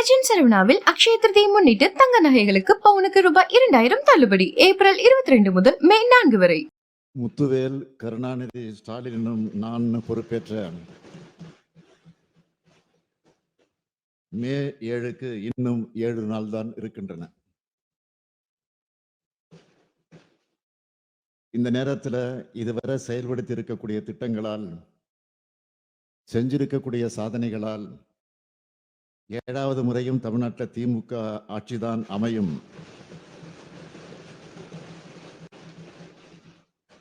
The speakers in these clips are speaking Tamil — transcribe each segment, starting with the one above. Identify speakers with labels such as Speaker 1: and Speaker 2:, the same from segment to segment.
Speaker 1: லெஜண்ட் சரவணாவில் அக்ஷய திருதியை முன்னிட்டு தங்க நகைகளுக்கு பவுனுக்கு ரூபாய் இரண்டாயிரம் தள்ளுபடி ஏப்ரல் இருபத்தி ரெண்டு முதல் மே நான்கு வரை.
Speaker 2: முத்துவேல் கருணாநிதி ஸ்டாலினும் நான் பொறுப்பேற்ற மே ஏழுக்கு இன்னும் ஏழு நாள் தான் இருக்கின்றன. இந்த நேரத்தில் இதுவரை செயல்படுத்தி இருக்கக்கூடிய திட்டங்களால் செஞ்சிருக்கக்கூடிய சாதனைகளால் ஏழாவது முறையும் தமிழ்நாட்டில் திமுக ஆட்சிதான் அமையும்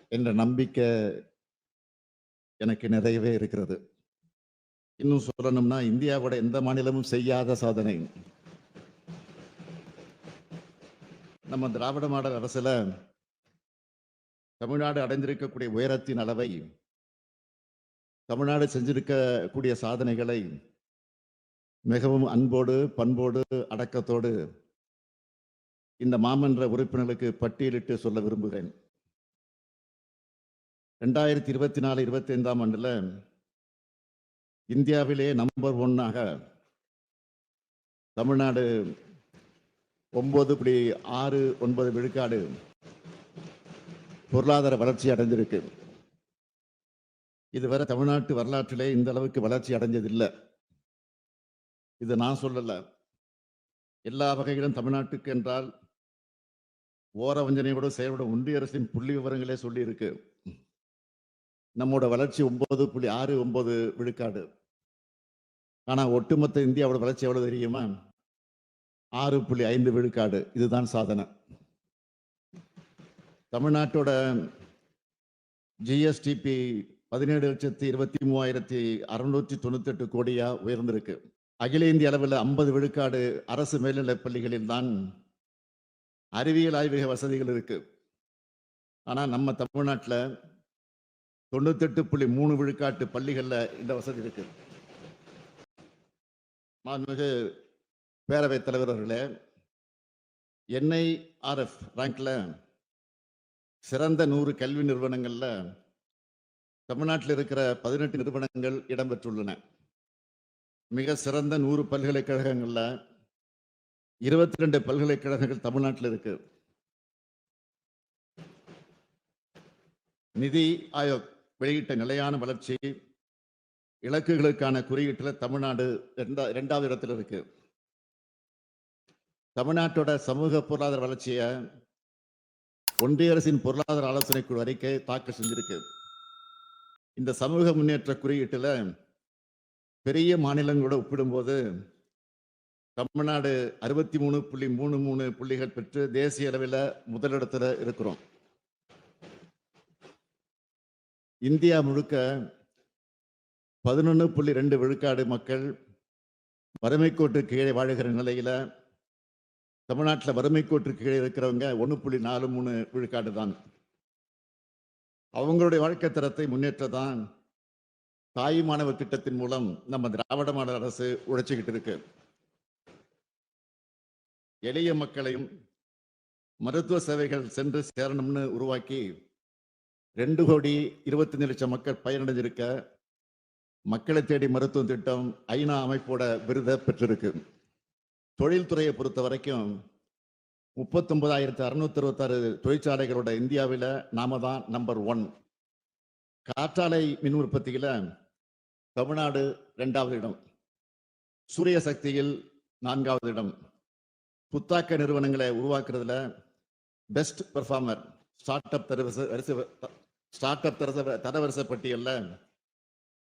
Speaker 2: என்ற நம்பிக்கை எனக்கு நிறையவே இருக்கிறது. இன்னும் சொல்லணும்னா இந்தியாவோட எந்த மாநிலமும் செய்யாத சாதனை. நம்ம திராவிட மாடல் அரசில் தமிழ்நாடு அடைந்திருக்கக்கூடிய உயரத்தின் அளவை தமிழ்நாடு செஞ்சிருக்கக்கூடிய சாதனைகளை மிகவும் அன்போடு பண்போடு அடக்கத்தோடு இந்த மாமன்ற உறுப்பினர்களுக்கு பட்டியலிட்டு சொல்ல விரும்புகிறேன். ரெண்டாயிரத்தி இருபத்தி நாலு இருபத்தி ஐந்தாம் ஆண்டுல இந்தியாவிலே நம்பர் ஒன்னாக தமிழ்நாடு ஒன்பது புள்ளி ஆறு ஒன்பது விழுக்காடு பொருளாதார வளர்ச்சி அடைஞ்சிருக்கு இதுவரை தமிழ்நாட்டு வரலாற்றிலே இந்த அளவுக்கு வளர்ச்சி அடைஞ்சதில்லை. இது நான் சொல்லல. எல்லா வகையிலும் தமிழ்நாட்டுக்கு என்றால் ஓர வஞ்சனையோடு செயல்படும் ஒன்றிய அரசின் புள்ளி விவரங்களே சொல்லியிருக்கு. நம்மோட வளர்ச்சி ஒன்பது புள்ளி ஆறு ஒன்பது விழுக்காடு. ஆனால் ஒட்டுமொத்த இந்தியாவோட வளர்ச்சி எவ்வளோ தெரியுமா? ஆறு புள்ளி ஐந்து விழுக்காடு. இதுதான் சாதனை. தமிழ்நாட்டோட ஜிஎஸ்டிபி பதினேழு லட்சத்தி இருபத்தி மூவாயிரத்தி அறுநூற்றி தொண்ணூத்தெட்டு கோடியாக உயர்ந்திருக்கு. அகில இந்திய அளவில் ஐம்பது விழுக்காடு அரசு மேல்நிலைப் பள்ளிகளில் தான் அறிவியல் ஆய்வக வசதிகள் இருக்கு. ஆனால் நம்ம தமிழ்நாட்டில் தொண்ணூத்தெட்டு புள்ளி மூணு விழுக்காட்டு பள்ளிகளில் இந்த வசதி இருக்கு. மாண்புமிகு பேரவைத் தலைவர் அவர்களே என்ஐஆர்எஃப் ரேங்க்ல சிறந்த நூறு கல்வி நிறுவனங்களில் தமிழ்நாட்டில் இருக்கிற பதினெட்டு நிறுவனங்கள் இடம்பெற்றுள்ளன. மிக சிறந்த நூறு பல்கலைக்கழகங்களில் இருபத்தி ரெண்டு பல்கலைக்கழகங்கள் தமிழ்நாட்டில் இருக்கு. நிதி ஆயோக் வெளியிட்ட நிலையான வளர்ச்சி இலக்குகளுக்கான குறியீட்டில் தமிழ்நாடு ரெண்டா ரெண்டாவது இடத்துல இருக்கு. தமிழ்நாட்டோட சமூக பொருளாதார வளர்ச்சியை ஒன்றிய அரசின் பொருளாதார ஆலோசனை குழு அறிக்கை தாக்கல் செஞ்சிருக்கு. இந்த சமூக முன்னேற்ற குறியீட்டில் பெரிய மாநிலங்களோட ஒப்பிடும்போது தமிழ்நாடு அறுபத்தி மூணு புள்ளி மூணு மூணு புள்ளிகள் பெற்று தேசிய அளவில் முதலிடத்தில் இருக்கிறோம். இந்தியா முழுக்க பதினொன்று புள்ளி ரெண்டு விழுக்காடு மக்கள் வறுமைக்கோட்டு கீழே வாழுகிற நிலையில் தமிழ்நாட்டில் வறுமைக்கோட்டு கீழே இருக்கிறவங்க ஒன்று புள்ளி நாலு மூணு விழுக்காடு தான். அவங்களுடைய வாழ்க்கை தரத்தை முன்னேற்ற தான் தாய் மாணவர் திட்டத்தின் மூலம் நம்ம திராவிட மாடல் அரசு உழைச்சிக்கிட்டு இருக்கு. எளிய மக்களையும் மருத்துவ சேவைகள் சென்று சேரணும்னு உருவாக்கி ரெண்டு கோடி இருபத்தஞ்சு லட்சம் மக்கள் பயனடைஞ்சிருக்க மக்களை தேடி மருத்துவ திட்டம் ஐநா அமைப்போட விருதை பெற்றிருக்கு. தொழில்துறையை பொறுத்த வரைக்கும் முப்பத்தொன்பதாயிரத்தி அறுநூத்தி அறுபத்தாறு தொழிற்சாலைகளோட இந்தியாவில் நாம தான் நம்பர் ஒன் காற்றாலை மின் உற்பத்தியில் தமிழ்நாடு ரெண்டாவது இடம். சூரிய சக்தியில் நான்காவது இடம். புத்தாக்க நிறுவனங்களை உருவாக்குறதுல பெஸ்ட் பெர்ஃபார்மர் ஸ்டார்ட் அப் தரவரிசை வரிசை ஸ்டார்ட் அப் தரவரிசை தரவரிசை பட்டியலில்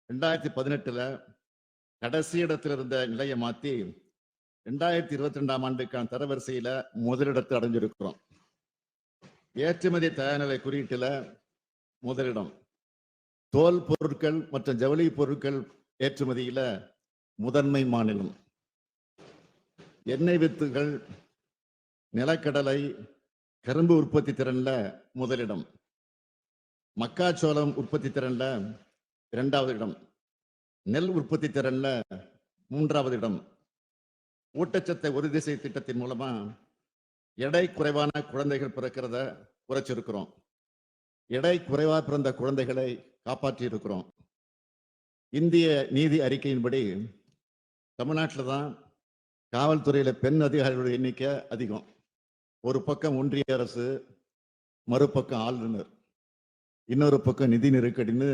Speaker 2: ரெண்டாயிரத்தி பதினெட்டில் கடைசி இடத்தில் இருந்த நிலையை மாற்றி ரெண்டாயிரத்தி இருபத்தி ரெண்டாம் ஆண்டுக்கான தரவரிசையில் முதலிடத்தை அடைஞ்சிருக்கிறோம். ஏற்றுமதி தயார்நிலை குறியீட்டில் முதலிடம். தோல் பொருட்கள் மற்றும் ஜவுளி பொருட்கள் ஏற்றுமதியில முதன்மை மாநிலம். எண்ணெய் வித்துகள் நிலக்கடலை கரும்பு உற்பத்தி திறன்ல முதலிடம். மக்காச்சோளம் உற்பத்தி திறன்ல இரண்டாவது இடம். நெல் உற்பத்தி திறன்ல மூன்றாவது இடம். ஊட்டச்சத்தை உறுதி செய்ய திட்டத்தின் மூலமா எடை குறைவான குழந்தைகள் பிறக்கிறத குறைச்சிருக்கிறோம். எடை குறைவா பிறந்த குழந்தைகளை காப்பாற்றி இருக்கிறோம் இந்திய நீதி அறிக்கையின்படி தமிழ்நாட்டில் தான் காவல்துறையில பெண் அதிகாரிகளுடைய எண்ணிக்கை அதிகம். ஒரு பக்கம் ஒன்றிய அரசு மறுபக்கம் ஆளுநர். இன்னொரு பக்கம் நிதி நெருக்கடின்னு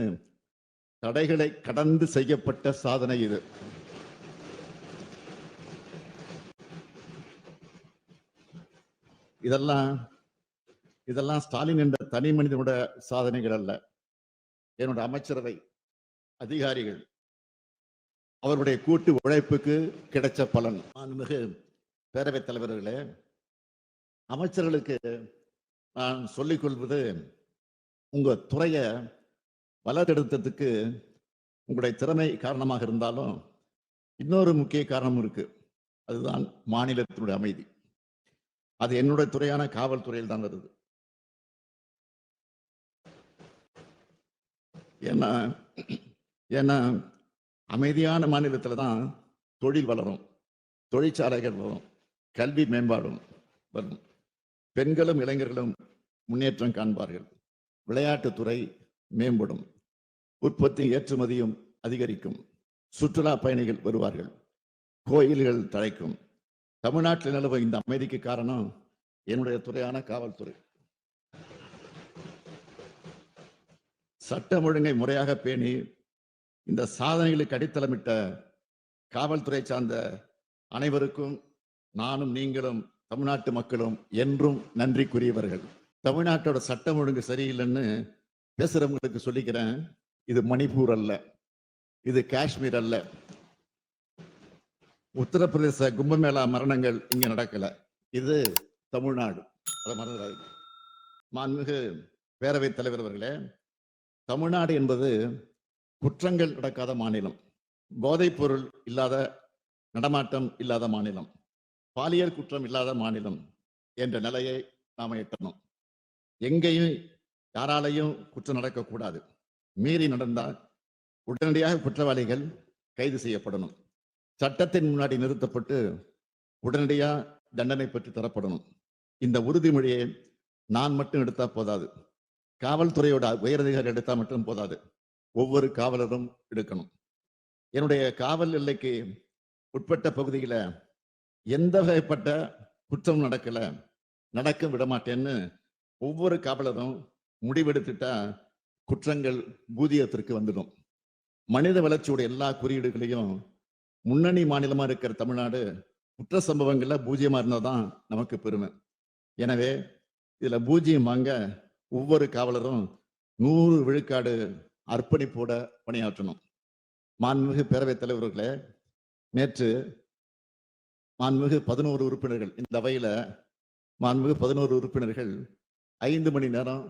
Speaker 2: தடைகளை கடந்து செய்யப்பட்ட சாதனை இது. இதெல்லாம் இதெல்லாம் ஸ்டாலின் என்ற தனி மனிதனோட சாதனைகள் அல்ல. என்னோட அமைச்சரவை அதிகாரிகள் அவருடைய கூட்டு உழைப்புக்கு கிடைச்ச பலன். மாண்புமிகு பேரவைத் தலைவர்களே அமைச்சர்களுக்கு நான் சொல்லிக்கொள்வது உங்க துறையை வளர்த்தெடுத்ததுக்கு உங்களுடைய திறமை காரணமாக இருந்தாலும் இன்னொரு முக்கிய காரணம் இருக்கு. அதுதான் மாநிலத்தினுடைய அமைதி. அது என்னுடைய துறையான காவல்துறையில் தான் வருது. ஏன்னா ஏன்னா அமைதியான மாநிலத்தில் தான் தொழில் வளரும். தொழிற்சாலைகள் வரும். கல்வி மேம்பாடும் வரும். பெண்களும் இளைஞர்களும் முன்னேற்றம் காண்பார்கள். விளையாட்டுத்துறை மேம்படும். உற்பத்தி ஏற்றுமதியும் அதிகரிக்கும். சுற்றுலா பயணிகள் வருவார்கள். கோயில்கள் தழைக்கும். தமிழ்நாட்டில் நிலவும் இந்த அமைதிக்கு காரணம் என்னுடைய துறையான காவல்துறை. சட்டம் ஒழுங்கை முறையாக பேணி இந்த சாதனைகளுக்கு அடித்தளமிட்ட காவல்துறை சார்ந்த அனைவருக்கும் நானும் நீங்களும் தமிழ்நாட்டு மக்களும் என்றும் நன்றிக்குரியவர்கள் தமிழ்நாட்டோட சட்டம் ஒழுங்கு சரியில்லைன்னு பேசுறவங்களுக்கு சொல்லிக்கிறேன். இது மணிப்பூர் அல்ல. இது காஷ்மீர் அல்ல. உத்தரப்பிரதேச கும்பமேளா மரணங்கள் இங்க நடக்கல. இது தமிழ்நாடு. அதை மறந்துடாது மாண்புமிகு பேரவைத் தலைவர் அவர்களே தமிழ்நாடு என்பது குற்றங்கள் நடக்காத மாநிலம். போதைப் பொருள் இல்லாத நடமாட்டம் இல்லாத மாநிலம். பாலியல் குற்றம் இல்லாத மாநிலம் என்ற நிலையை நாம் எட்டணும். எங்கேயும் யாராலையும் குற்றம் நடக்கக்கூடாது. மீறி நடந்தால் உடனடியாக குற்றவாளிகள் கைது செய்யப்படணும். சட்டத்தின் முன்னாடி நிறுத்தப்பட்டு உடனடியாக தண்டனை பெற்று தரப்படணும். இந்த உறுதிமொழியை நான் மட்டும் எடுத்தால் போதாது. காவல்துறையோட உயரதிகாரி எடுத்தால் மட்டும் போதாது. ஒவ்வொரு காவலரும் எடுக்கணும். என்னுடைய காவல் எல்லைக்கு உட்பட்ட பகுதியில் எந்த வகைப்பட்ட குற்றம் நடக்கலை நடக்க விடமாட்டேன்னு ஒவ்வொரு காவலரும் முடிவெடுத்துட்டா குற்றங்கள் பூதியத்திற்கு வந்துடும். மனித வளர்ச்சியோட எல்லா குறியீடுகளையும் முன்னணி மாநிலமாக இருக்கிற தமிழ்நாடு குற்ற சம்பவங்களில் பூஜ்ஜியமாக இருந்தால் தான் நமக்கு பெருமை. எனவே இதில் பூஜ்ஜியம் வாங்க ஒவ்வொரு காவலரும் நூறு விழுக்காடு அர்ப்பணிப்போட பணியாற்றணும். மாண்புமிகு பேரவைத் தலைவர்களே நேற்று மாண்புமிகு பதினோரு உறுப்பினர்கள் இந்த அவையில் மாண்புமிகு பதினோரு உறுப்பினர்கள் ஐந்து மணி நேரம்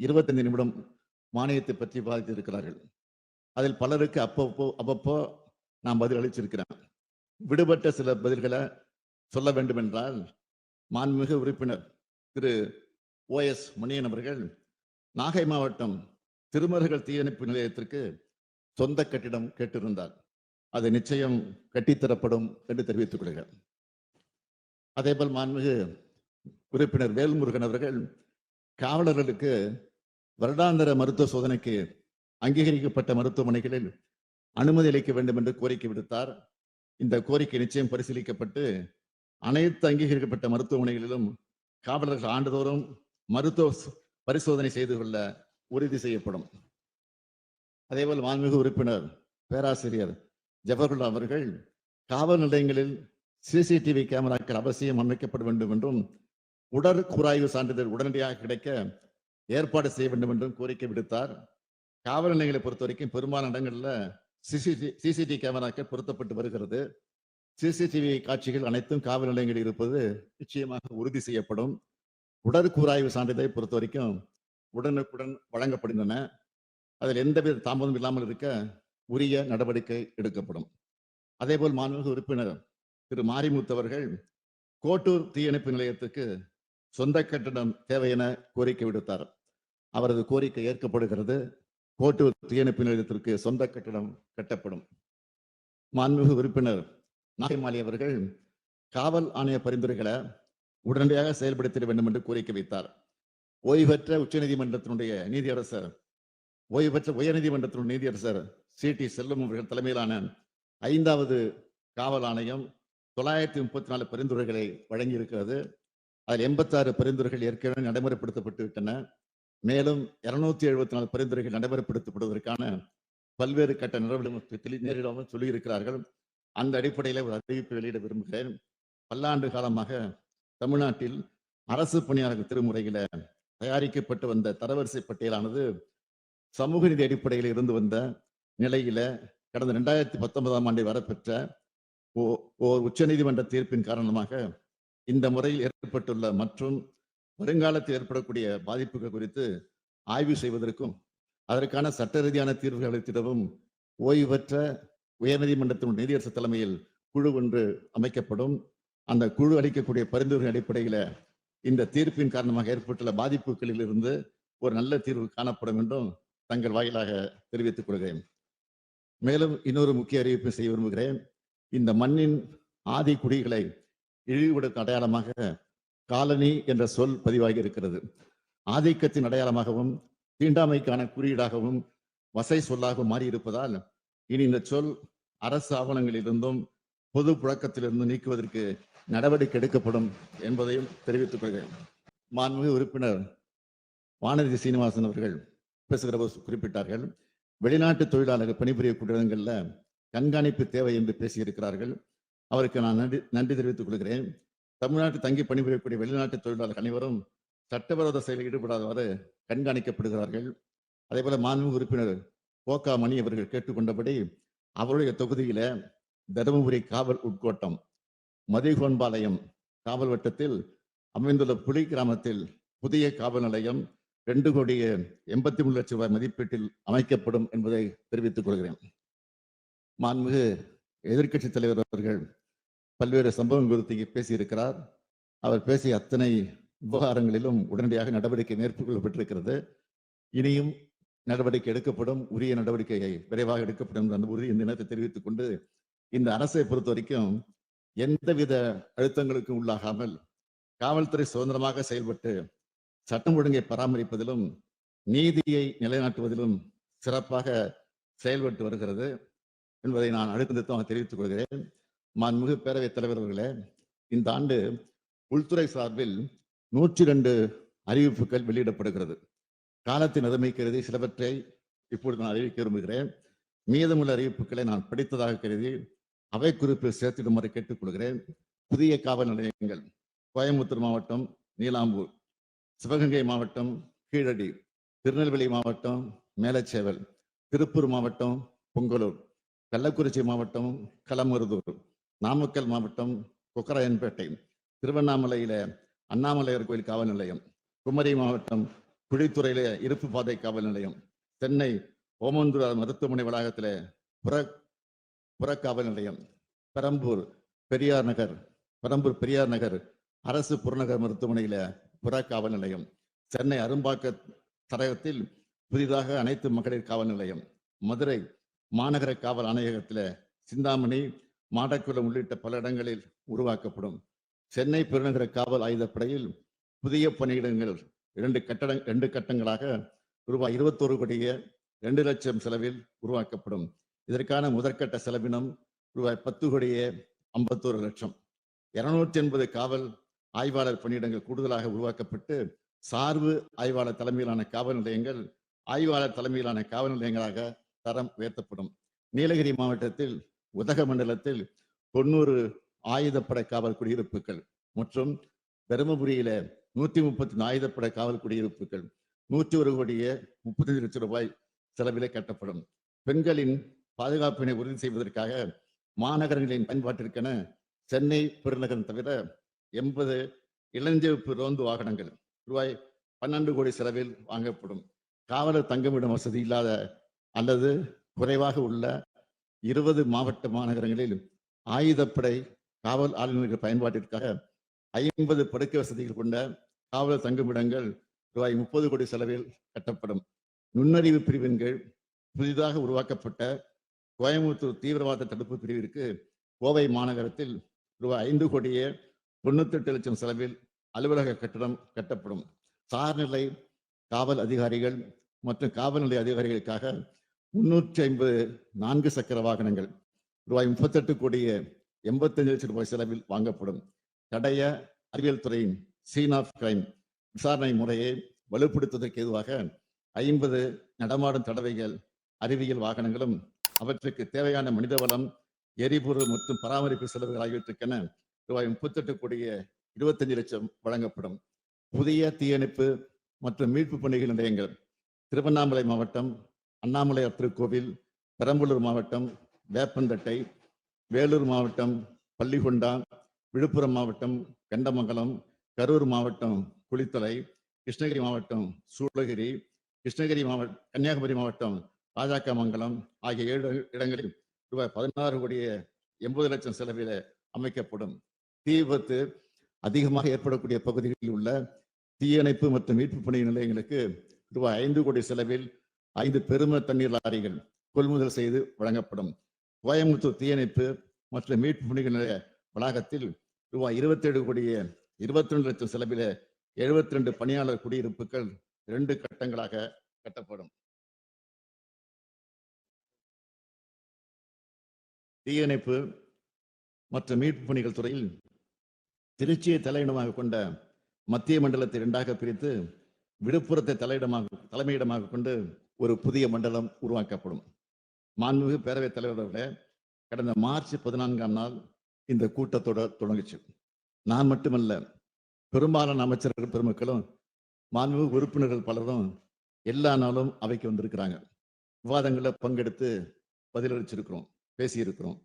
Speaker 2: இருபத்தஞ்சு நிமிடம் மானியத்தை பற்றி பாதித்து இருக்கிறார்கள் அதில் பலருக்கு அப்பப்போ அப்பப்போ நான் பதில் அளிச்சிருக்கிறேன் விடுபட்ட சில பதில்களை சொல்ல வேண்டும் என்றால் மாண்புமிகு உறுப்பினர் திரு ஓ எஸ் முனியன் அவர்கள் நாகை மாவட்டம் திருமருகல் தீயணைப்பு நிலையத்திற்கு சொந்த கட்டிடம் கேட்டிருந்தார். அது நிச்சயம் கட்டித்தரப்படும் என்று தெரிவித்துக் கொள்கிறார் அதேபோல் மாண்புமிகு உறுப்பினர் வேல்முருகன் அவர்கள் காவலர்களுக்கு வருடாந்திர மருத்துவ சோதனைக்கு அங்கீகரிக்கப்பட்ட மருத்துவமனைகளில் அனுமதி அளிக்க வேண்டும் என்று கோரிக்கை விடுத்தார். இந்த கோரிக்கை நிச்சயம் பரிசீலிக்கப்பட்டு அனைத்து அங்கீகரிக்கப்பட்ட மருத்துவமனைகளிலும் காவலர்கள் ஆண்டுதோறும் மருத்துவ பரிசோதனை செய்து கொள்ள உறுதி செய்யப்படும். அதேபோல் மாண்புமிகு உறுப்பினர் பேராசிரியர் ஜவஹர்லால் அவர்கள் காவல் நிலையங்களில் சிசிடிவி கேமராக்கள் அவசியம் அமைக்கப்பட வேண்டும் என்றும் உடற்கூராய்வு சான்றிதழ் உடனடியாக கிடைக்க ஏற்பாடு செய்ய வேண்டும் என்றும் கோரிக்கை விடுத்தார். காவல் நிலையங்களை பொறுத்த வரைக்கும் பெரும்பாலான இடங்களில் சிசிடி சிசிடிவி கேமராக்கள் பொருத்தப்பட்டு வருகிறது. சிசிடிவி காட்சிகள் அனைத்தும் காவல் நிலையங்களில் இருப்பது நிச்சயமாக உறுதி செய்யப்படும். உடற்கூறாய்வு சான்றிதழை பொறுத்த வரைக்கும் உடனுக்குடன் வழங்கப்படுகின்றன. அதில் எந்தவித தாமதம் இல்லாமல் இருக்க உரிய நடவடிக்கை எடுக்கப்படும். அதேபோல் மாண்புமிகு உறுப்பினர் திரு. மாரிமுத்து அவர்கள் கோட்டூர் தீயணைப்பு நிலையத்துக்கு சொந்த கட்டணம் தேவை என கோரிக்கை விடுத்தார். அவரது கோரிக்கை ஏற்கப்படுகிறது. கோட்டூர் தீயணைப்பு நிலையத்திற்கு சொந்த கட்டணம் கட்டப்படும். மாண்புமிகு உறுப்பினர் நாகைமாலி அவர்கள் காவல் ஆணைய பரிந்துரைகளை உடனடியாக செயல்படுத்திட வேண்டும் என்று கோரிக்கை வைத்தார். ஓய்வு பெற்ற உச்சநீதிமன்றத்தினுடைய நீதியரசர் ஓய்வு பெற்ற உயர்நீதிமன்றத்தினுடைய நீதியரசர் சி. டி. செல்வம் அவர்கள் தலைமையிலான ஐந்தாவது காவல் ஆணையம் தொள்ளாயிரத்தி முப்பத்தி நாலு பரிந்துரைகளை வழங்கியிருக்கிறது. அதில் எண்பத்தாறு பரிந்துரைகள் ஏற்கனவே நடைமுறைப்படுத்தப்பட்டு விட்டன மேலும் இருநூத்தி எழுபத்தி நாலு பரிந்துரைகள் நடைமுறைப்படுத்தப்படுவதற்கான பல்வேறு கட்ட நடவடிக்கை நேரிடாமல் சொல்லியிருக்கிறார்கள். அந்த அடிப்படையில் ஒரு அறிவிப்பு வெளியிட விரும்புகிறேன். பல்லாண்டு காலமாக தமிழ்நாட்டில் அரசு பணியாளர்கள் திருமுறையில தயாரிக்கப்பட்டு வந்த தரவரிசை பட்டியலானது சமூக நீதி அடிப்படையில் இருந்து வந்த நிலையில கடந்த ரெண்டாயிரத்தி பத்தொன்பதாம் ஆண்டில் வரப்பெற்ற ஓ- ஓர் உச்சநீதிமன்ற தீர்ப்பின் காரணமாக இந்த முறையில் ஏற்பட்டுள்ள மற்றும் வருங்காலத்தில் ஏற்படக்கூடிய பாதிப்புகள் குறித்து ஆய்வு செய்வதற்கும் அதற்கான சட்ட ரீதியான தீர்வுகள் அளித்திடவும் ஓய்வு பெற்ற உயர்நீதிமன்றத்தின் நீதியரசு தலைமையில் குழு ஒன்று அமைக்கப்படும். அந்த குழு அளிக்கக்கூடிய பரிந்துரை அடிப்படையில இந்த தீர்ப்பின் காரணமாக ஏற்பட்டுள்ள பாதிப்புகளில் இருந்து ஒரு நல்ல தீர்வு காணப்படும் என்றும் தங்கள் வாயிலாக தெரிவித்துக் கொள்கிறேன். மேலும் இன்னொரு முக்கிய அறிவிப்பை செய்ய விரும்புகிறேன். இந்த மண்ணின் ஆதி குடிகளை இழிவுபடுத்த அடையாளமாக காலனி என்ற சொல் பதிவாகி இருக்கிறது. ஆதிக்கத்தின் அடையாளமாகவும் தீண்டாமைக்கான குறியீடாகவும் வசை சொல்லாகவும் மாறியிருப்பதால் இனி இந்த சொல் அரசு ஆவணங்களிலிருந்தும் பொது புழக்கத்திலிருந்து நீக்குவதற்கு நடவடிக்கை எடுக்கப்படும் என்பதையும் தெரிவித்துக் கொள்கிறேன். மாண்புமிகு உறுப்பினர் வானதி சீனிவாசன் அவர்கள் பேசுகிற போது குறிப்பிட்டார்கள் வெளிநாட்டு தொழிலாளர்கள் பணிபுரியக்கூடிய இடங்கள்ல கண்காணிப்பு தேவை என்று பேசியிருக்கிறார்கள். அவருக்கு நான் நன்றி நன்றி தெரிவித்துக் கொள்கிறேன். தமிழ்நாட்டு தங்கி பணிபுரியக்கூடிய வெளிநாட்டு தொழிலாளர்கள் அனைவரும் சட்டவிரோத செயலில் ஈடுபடாதவாறு கண்காணிக்கப்படுகிறார்கள். அதே போல மாண்புமிகு உறுப்பினர் கோகா மணி அவர்கள் கேட்டுக்கொண்டபடி அவருடைய தொகுதியில தருமபுரி காவல் உட்கோட்டம் மதிகோன்பாளையம் காவல் வட்டத்தில் அமைந்துள்ள புலி கிராமத்தில் புதிய காவல் நிலையம் ரெண்டு கோடியே எண்பத்தி மூணு லட்சம் ரூபாய் மதிப்பீட்டில் அமைக்கப்படும் என்பதை தெரிவித்துக் கொள்கிறேன். மாண்புமிகு எதிர்க்கட்சி தலைவர் அவர்கள் பல்வேறு சம்பவங்கள் குறித்து பேசியிருக்கிறார். அவர் பேசிய அத்தனை விவகாரங்களிலும் உடனடியாக நடவடிக்கை மேற்கொள்ளப்பட்டிருக்கிறது. இனியும் நடவடிக்கை எடுக்கப்படும் உரிய நடவடிக்கையை விரைவாக எடுக்கப்படும் என்ற உறுதி இந்த நேரத்தை தெரிவித்துக் கொண்டு இந்த அரசை பொறுத்த வரைக்கும் எந்தவித அழுத்தங்களுக்கும் உள்ளாகாமல் காவல்துறை சுதந்திரமாக செயல்பட்டு சட்டம் ஒழுங்கை பராமரிப்பதிலும் நீதியை நிலைநாட்டுவதிலும் சிறப்பாக செயல்பட்டு வருகிறது என்பதை நான் அழுத்தமாக தெரிவித்துக் கொள்கிறேன். மாண்புமிகு பேரவைத் தலைவர் அவர்களே இந்த ஆண்டு உள்துறை சார்பில் நூற்றி ரெண்டு அறிவிப்புகள் வெளியிடப்படுகிறது. காலத்தின் அதமைக்கிறது கருதி சிலவற்றை இப்பொழுது நான் அறிவிக்க விரும்புகிறேன். மீதமுள்ள அறிவிப்புகளை நான் படித்ததாக கருதி அவை குறிப்பில் சேர்த்திடுமாறு கேட்டுக்கொள்கிறேன். புதிய காவல் நிலையங்கள் கோயம்புத்தூர் மாவட்டம் நீலாம்பூர் சிவகங்கை மாவட்டம் கீழடி திருநெல்வேலி மாவட்டம் மேலச்சேவல் திருப்பூர் மாவட்டம் பொங்கலூர் கள்ளக்குறிச்சி மாவட்டம் களமருதூர் நாமக்கல் மாவட்டம் கொக்கராயன்பேட்டை திருவண்ணாமலையில அண்ணாமலையார் கோயில் காவல் நிலையம் குமரி மாவட்டம் குழித்துறையில இருப்பு பாதை காவல் நிலையம் சென்னை ஓமந்தூர் மருத்துவமனை வளாகத்தில் புற புறக்காவல் நிலையம் பெரம்பூர் பெரியார் நகர் பெரம்பூர் பெரியார் நகர் அரசு புறநகர் மருத்துவமனையில புறக்காவல் நிலையம் சென்னை அரும்பாக்க தரகத்தில் புதிதாக அனைத்து மகளிர் காவல் நிலையம் மதுரை மாநகர காவல் ஆணையகத்தில் சிந்தாமணி மாடக்குளம் உள்ளிட்ட பல இடங்களில் உருவாக்கப்படும். சென்னை பெருநகர காவல் ஆயுதப்படையில் புதிய பணியிடங்கள் இரண்டு கட்டட இரண்டு கட்டங்களாக ரூபாய் இருபத்தோரு கோடியே ரெண்டு லட்சம் செலவில் உருவாக்கப்படும். இதற்கான முதற்கட்ட செலவினம் ரூபாய் பத்து கோடியே ஐம்பத்தோரு லட்சம். இருநூற்றி எண்பது காவல் ஆய்வாளர் பணியிடங்கள் கூடுதலாக உருவாக்கப்பட்டு சார்பு ஆய்வாளர் தலைமையிலான காவல் நிலையங்கள் ஆய்வாளர் தலைமையிலான காவல் நிலையங்களாக தரம் உயர்த்தப்படும். நீலகிரி மாவட்டத்தில் உதக மண்டலத்தில் தொண்ணூறு ஆயுதப்படை காவல் குடியிருப்புகள் மற்றும் தருமபுரியில நூத்தி முப்பத்தி ஆயுதப்படை காவல் குடியிருப்புகள் நூற்றி ஒரு கோடியே முப்பத்தஞ்சு லட்சம் ரூபாய் செலவிலே கட்டப்படும். பெண்களின் பாதுகாப்பினை உறுதி செய்வதற்காக மாநகரங்களின் பயன்பாட்டிற்கென சென்னை பெருநகரம் தவிர எண்பது இளஞ்சிவப்பு ரோந்து வாகனங்கள் ரூபாய் பன்னெண்டு கோடி செலவில் வாங்கப்படும். காவலர் தங்குமிடம் வசதி இல்லாத அல்லது குறைவாக உள்ள இருபது மாவட்ட மாநகரங்களில் ஆயுதப்படை காவல் ஆளுநர்கள் பயன்பாட்டிற்காக ஐம்பது படுக்கை வசதிகள் கொண்ட காவலர் தங்குமிடங்கள் ரூபாய் முப்பது கோடி செலவில் கட்டப்படும். நுண்ணறிவு பிரிவின் கீழ் புதிதாக உருவாக்கப்பட்ட கோயம்புத்தூர் தீவிரவாத தடுப்பு பிரிவிற்கு கோவை மாநகரத்தில் ரூபாய் ஐந்து கோடியே தொண்ணூத்தெட்டு லட்சம் செலவில் அலுவலக கட்டடம் கட்டப்படும். சார்நிலை காவல் அதிகாரிகள் மற்றும் காவல் நிலைய அதிகாரிகளுக்காக முன்னூற்றி ஐம்பது நான்கு சக்கர வாகனங்கள் ரூபாய் முப்பத்தெட்டு கோடியே எண்பத்தஞ்சு லட்சம் ரூபாய் செலவில் வாங்கப்படும். தடைய அறிவியல் துறையின் சீன் ஆஃப் கிரைம் விசாரணை முறையை வலுப்படுத்துவதற்கு ஏதுவாக ஐம்பது நடமாடும் தடவைகள் அறிவியல் வாகனங்களும் அவற்றுக்கு தேவையான மனிதவளம் எரிபொருள் மற்றும் பராமரிப்பு செலவுகள் ஆகியவற்றுக்கென ரூபாய் முப்பத்தெட்டு கோடியே இருபத்தஞ்சு லட்சம் வழங்கப்படும். புதிய தீயணைப்பு மற்றும் மீட்பு பணிகள் நிலையங்கள் திருவண்ணாமலை மாவட்டம் அண்ணாமலையார் திருக்கோவில் பெரம்பலூர் மாவட்டம் வேப்பந்தட்டை வேலூர் மாவட்டம் பள்ளிகொண்டா விழுப்புரம் மாவட்டம் கண்டமங்கலம் கரூர் மாவட்டம் குளித்தலை கிருஷ்ணகிரி மாவட்டம் சூளகிரி கிருஷ்ணகிரி மாவட்டம் கன்னியாகுமரி மாவட்டம் ராஜாக்கமங்கலம் ஆகிய ஏழு இடங்களில் ரூபாய் பதினாறு கோடியே எண்பது லட்சம் செலவில் அமைக்கப்படும். தீ விபத்து அதிகமாக ஏற்படக்கூடிய பகுதிகளில் உள்ள தீயணைப்பு மற்றும் மீட்பு பணி நிலையங்களுக்கு ரூபாய் ஐந்து கோடி செலவில் ஐந்து பெரும தண்ணீர் லாரிகள் கொள்முதல் செய்து வழங்கப்படும். கோயம்புத்தூர் தீயணைப்பு மற்றும் மீட்பு பணிகள் நிலைய வளாகத்தில் ரூபாய் இருபத்தேழு கோடியே இருபத்தி ரெண்டு லட்சம் செலவில் எழுபத்தி ரெண்டு பணியாளர் குடியிருப்புகள் இரண்டு கட்டங்களாக கட்டப்படும். தீயணைப்பு மற்றும் மீட்பு பணிகள் துறையில் திருச்சியை தலையிடமாக கொண்ட மத்திய மண்டலத்தை இரண்டாக பிரித்து விழுப்புரத்தை தலையிடமாக தலைமையிடமாக கொண்டு ஒரு புதிய மண்டலம் உருவாக்கப்படும். மாண்புமிகு பேரவைத் தலைவரோட கடந்த மார்ச் பதினான்காம் நாள் இந்த கூட்டத்தொடர் தொடங்குச்சு. நான் மட்டுமல்ல பெரும்பாலான அமைச்சர்கள் பெருமக்களும் மாண்புமிகு உறுப்பினர்கள் பலரும் எல்லா நாளும் அவைக்கு வந்திருக்கிறாங்க. விவாதங்களில் பங்கெடுத்து பதிலளிச்சிருக்கிறோம். பேசியிருக்கிறோம்.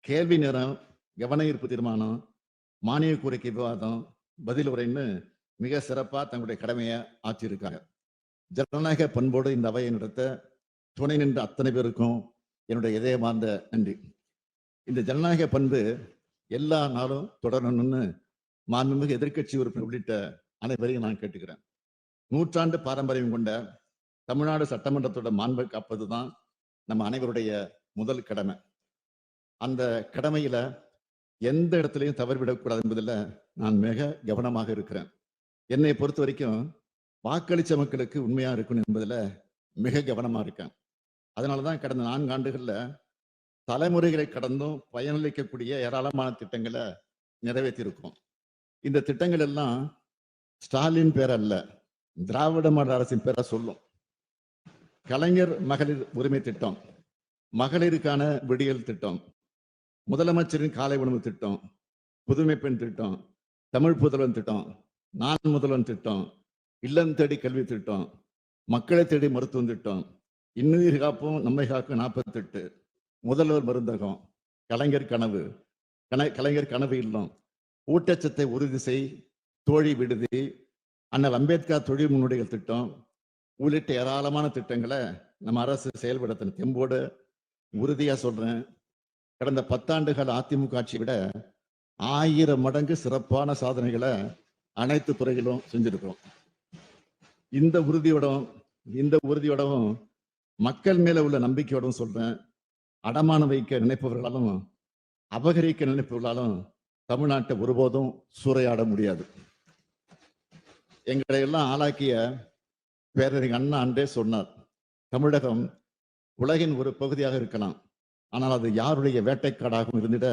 Speaker 2: கேள்வி நேரம் கவன ஈர்ப்பு தீர்மானம் மானிய கோரிக்கை விவாதம் பதில் உரைன்னு மிக சிறப்பா தங்களுடைய கடமையை ஆற்றியிருக்காங்க. ஜனநாயக பண்போடு இந்த அவையை நடத்த துணை நின்ற அத்தனை பேருக்கும் என்னுடைய இதயமார்ந்த நன்றி. இந்த ஜனநாயக பண்பு எல்லா நாளும் தொடரணும்னு மாண்புமிகு எதிர்க்கட்சி உறுப்பினர் உள்ளிட்ட அனைவரையும் நான் கேட்டுக்கிறேன். நூற்றாண்டு பாரம்பரியம் கொண்ட தமிழ்நாடு சட்டமன்றத்தோட மாண்பை காப்பதுதான் நம்ம அனைவருடைய முதல் கடமை. அந்த கடமையில எந்த இடத்துலையும் தவறிவிடக்கூடாது என்பதில் நான் மிக கவனமாக இருக்கிறேன். என்னை பொறுத்த வரைக்கும் வாக்களிச்ச மக்களுக்கு உண்மையா இருக்கணும் என்பதில் மிக கவனமா இருக்கேன். அதனாலதான் கடந்த நான்கு ஆண்டுகள்ல தலைமுறைகளை கடந்தும் பயனளிக்கக்கூடிய ஏராளமான திட்டங்களை நிறைவேற்றியிருக்கோம் இந்த திட்டங்கள் எல்லாம் ஸ்டாலின் பேர் அல்ல திராவிட மாடல் அரசின் பேரை சொல்லும். கலைஞர் மகளிர் உரிமை திட்டம். மகளிருக்கான விடியல் திட்டம் முதலமைச்சரின் காலை உணவு திட்டம் புதுமை பெண் திட்டம் தமிழ் புதல்வன் திட்டம் நான் முதல்வன் திட்டம் இல்லம் தேடி கல்வி திட்டம் மக்களை தேடி மருத்துவம் திட்டம் இன்னுயிர் காப்போம் நம்மை காக்கும் நாற்பத்தெட்டு முதல்வர் மருந்தகம் கலைஞர் கனவு கலை கலைஞர் கனவு இல்லம் ஊட்டச்சத்தை உறுதி செய் தோழி விடுதி அண்ணல் அம்பேத்கர் தொழில் முன்னோடிகள் திட்டம் உள்ளிட்ட ஏராளமான திட்டங்களை நம்ம அரசு செயல்படுத்தின தெம்போடு உறுதியா சொல்றேன். கடந்த பத்தாண்டுகள் அதிமுக ஆட்சியை விட ஆயிரம் மடங்கு சிறப்பான சாதனைகளை அனைத்து துறைகளும் செஞ்சிருக்கிறோம். இந்த உறுதியோடும் இந்த உறுதியோடவும் மக்கள் மேல உள்ள நம்பிக்கையோடும் சொல்றேன். அடமானம் வைக்க நினைப்பவர்களாலும் அபகரிக்க நினைப்பவர்களாலும் தமிழ்நாட்டை ஒருபோதும் சூறையாட முடியாது. எங்களை எல்லாம் ஆளாக்கிய பேரறிஞர் அண்ணா அன்றே சொன்னார். தமிழகம் உலகின் ஒரு பகுதியாக இருக்கலாம். ஆனால் அது யாருடைய வேட்டைக்காடாகவும் இருந்திட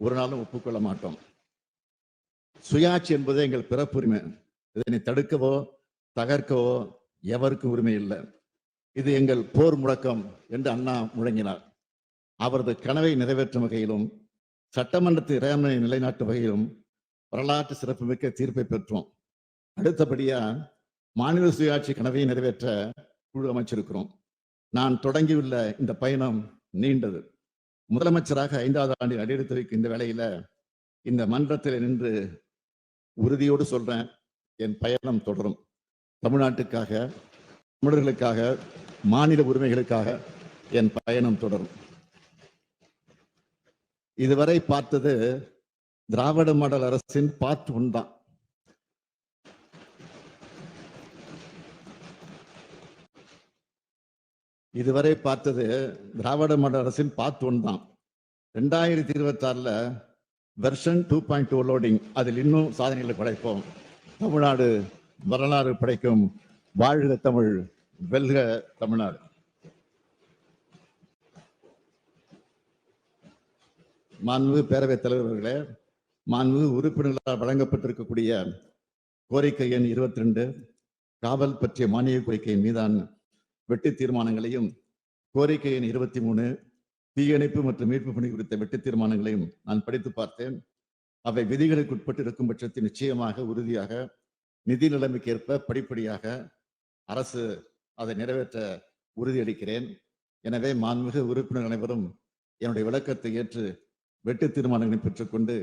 Speaker 2: ஒரு நாளும் ஒப்புக்கொள்ள மாட்டோம். சுயாட்சி என்பது எங்கள் பிறப்புரிமை. இதனை தடுக்கவோ தகர்க்கவோ எவருக்கும் உரிமை இல்லை. இது எங்கள் போர் முழக்கம் என்று அண்ணா முழங்கினார். அவரது கனவை நிறைவேற்றும் வகையிலும் சட்டமன்றத்து இறைமனை நிலைநாட்டும் வகையிலும் வரலாற்று சிறப்புமிக்க தீர்ப்பை பெற்றோம். அடுத்தபடியா மாநில சுயாட்சி கனவை நிறைவேற்ற குழு அமைச்சிருக்கிறோம். நான் தொடங்கியுள்ள இந்த பயணம் நீண்டது. முதலமைச்சராக ஐந்தாவது ஆண்டில் அடியெடுத்து வைக்கும் இந்த வேலையில இந்த மன்றத்தில் நின்று உறுதியோடு சொல்றேன் என் பயணம் தொடரும். தமிழ்நாட்டுக்காக தமிழர்களுக்காக மாநில உரிமைகளுக்காக என் பயணம் தொடரும். இதுவரை பார்த்தது திராவிட மாடல் அரசின் பார்ட் ஒன் தான். இதுவரை பார்த்தது திராவிட மாடல் அரசின் பார்ட் ஒன் தான். ரெண்டாயிரத்தி இருபத்தி version two point two loading அதில் இன்னும் சாதனைகளை படைப்போம். தமிழ்நாடு வரலாறு படைக்கும் வாழ்க தமிழ் வெல்க தமிழ்நாடு. மாண்பு பேரவைத் தலைவர்களே மாண்பு உறுப்பினர்களால் வழங்கப்பட்டிருக்கக்கூடிய கோரிக்கை எண் இருபத்தி ரெண்டு காவல் பற்றிய மானிய கோரிக்கையின் மீதான வெட்டு தீர்மானங்களையும் கோரிக்கை எண் இருபத்தி மூணு தீயணைப்பு மற்றும் மீட்பு பணி குறித்த வெட்டு தீர்மானங்களையும் நான் படித்து பார்த்தேன். அவை விதிகளுக்கு உட்பட்டு இருக்கும் பட்சத்தில் நிச்சயமாக உறுதியாக நிதி நிலைமைக்கு ஏற்ப படிப்படியாக அரசு அதை நிறைவேற்ற உறுதியளிக்கிறேன். எனவே மாண்புமிகு உறுப்பினர் அனைவரும் என்னுடைய விளக்கத்தை ஏற்று வெட்டு தீர்மானங்களை பெற்றுக்கொண்டு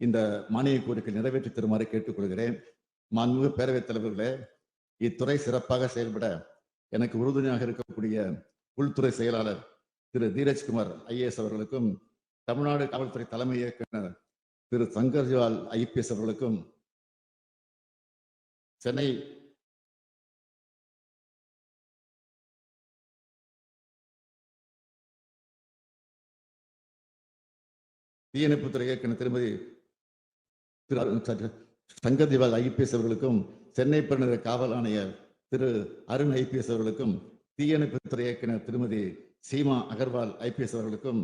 Speaker 2: இந்த மானிய கோரிக்கை நிறைவேற்றி தருமாறு கேட்டுக்கொள்கிறேன். மாண்புமிகு பேரவைத் தலைவர்களே இத்துறை சிறப்பாக செயல்பட எனக்கு உறுதுணையாக இருக்கக்கூடிய உள்துறை செயலாளர் திரு தீரஜ்குமார் ஐஏஎஸ் அவர்களுக்கும் தமிழ்நாடு காவல்துறை தலைமை இயக்குனர் திரு சங்கர்ஜிவால் ஐபிஎஸ் அவர்களுக்கும் சென்னை தீயணைப்புத்துறை இயக்குனர் திருமதி திரு சங்கர் திவால் ஐபிஎஸ் அவர்களுக்கும் சென்னை பெருநகர காவல் ஆணையர் திரு அருண் ஐபிஎஸ் அவர்களுக்கும் தீயணைப்புத்துறை இயக்குனர் திருமதி சீமா அகர்வால் ஐபிஎஸ் அவர்களுக்கும்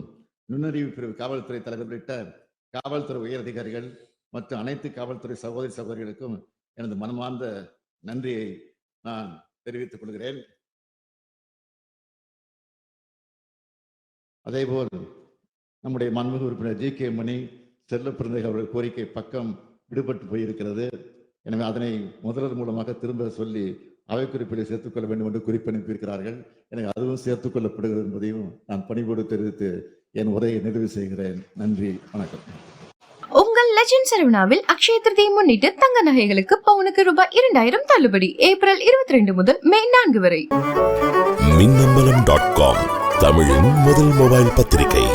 Speaker 2: நுண்ணறிவு பிரிவு காவல்துறை தலைவர் உள்ளிட்ட காவல்துறை உயர் அதிகாரிகள் மற்றும் அனைத்து காவல்துறை சகோதரி சகோதரிகளுக்கும் எனது மனமார்ந்த நன்றியை நான் தெரிவித்துக் கொள்கிறேன். அதேபோல் நம்முடைய மன்மிகு உறுப்பினர் ஜி கே மணி செல்ல பிறந்தகை அவர்கள் கோரிக்கை பக்கம் விடுபட்டு போயிருக்கிறது. எனவே அதனை முதல்வர் மூலமாக திரும்ப சொல்லி அவை குறிப்பில் சேர்த்துக்கொள்ள வேண்டும் என்று குறிப்பு அனுப்பியிருக்கிறார்கள். எனக்கு அதுவும் சேர்த்துக் கொள்ளப்படுகிறது என்பதையும் நான் பணிபோடு தெரிவித்து என் உரையை நிறைவு செய்கிறேன். நன்றி வணக்கம்.
Speaker 1: உங்கள் லெஜண்ட் சரவணாவில் அக்ஷய திருதியை முன்னிட்டு தங்க நகைகளுக்கு பவுனுக்கு ரூபாய் இரண்டாயிரம் தள்ளுபடி. ஏப்ரல் இருபத்தி ரெண்டு முதல் மே நான்கு வரை.
Speaker 3: மின்னம்பலம் டாட் காம் தமிழின் முதல் மொபைல் பத்திரிகை.